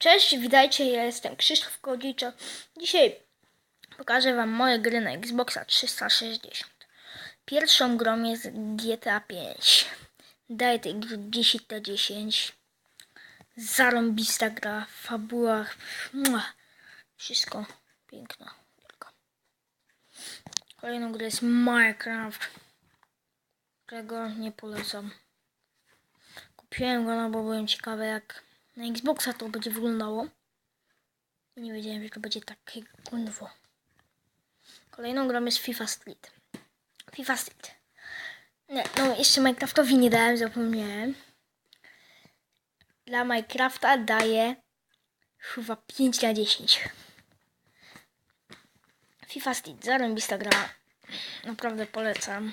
Cześć, witajcie, ja jestem Krzysztof Kodziczo. Dzisiaj pokażę wam moje gry na Xboxa 360. Pierwszą grą jest GTA 5. Daję tej gry 10 na 10. Zarąbista gra, fabuła, mua, wszystko piękno. Kolejną grę jest Minecraft, którego nie polecam. Kupiłem go, no bo byłem ciekawy jak na Xboxa to będzie wyglądało. Nie wiedziałem, że to będzie takie gundwo. Kolejną grą jest FIFA Street. FIFA Street. Nie, no jeszcze Minecraftowi nie dałem, zapomniałem. Dla Minecrafta daję chyba 5 na 10. FIFA Street, zarąbista gra. Naprawdę polecam.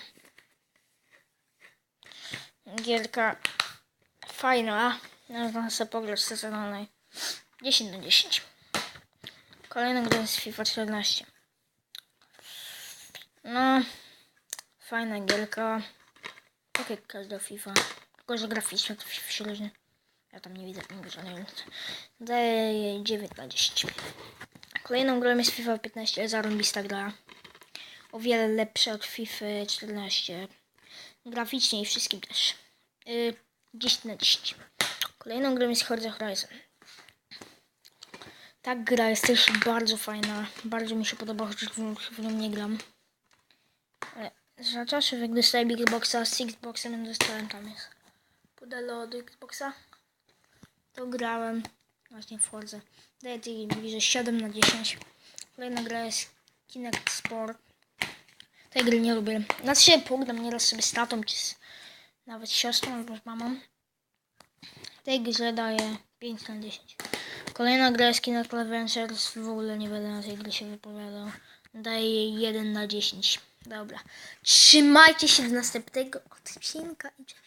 Gierka fajna. Można sobie pograć sezonowej. 10 na 10. Kolejna gra jest FIFA 14. No, fajna gierka. Tak jak każda FIFA. Tylko, że graficznie to FIFA się różni. Ja tam nie widzę żadnej różnicy. Daję jej 9 na 10. Kolejną grą jest FIFA 15. Zarąbista gra. O wiele lepsza od FIFA 14. Graficznie i wszystkim też. Yy, 10 na 10. Kolejną grą jest Forza Horizon. Ta gra jest też bardzo fajna. Bardzo mi się podoba, chociaż w, nią nie gram. Ale za czasów jak dostałem Xboxa z Xboxem dostałem tam jest pudełko od Xboxa. To grałem właśnie w Forza. Daję tej bliżej 7 na 10. Kolejna gra jest Kinect Sport. Tej gry nie lubię. Na się pogram nieraz sobie z tatą, czy z, nawet siostrą albo z mamą. Tej grze daję 5 na 10. Kolejna gra jest Kinect Adventures. W ogóle nie będę na tej gry się wypowiadał. Daję jej 1 na 10. Dobra. Trzymajcie się do następnego odcinka i cześć.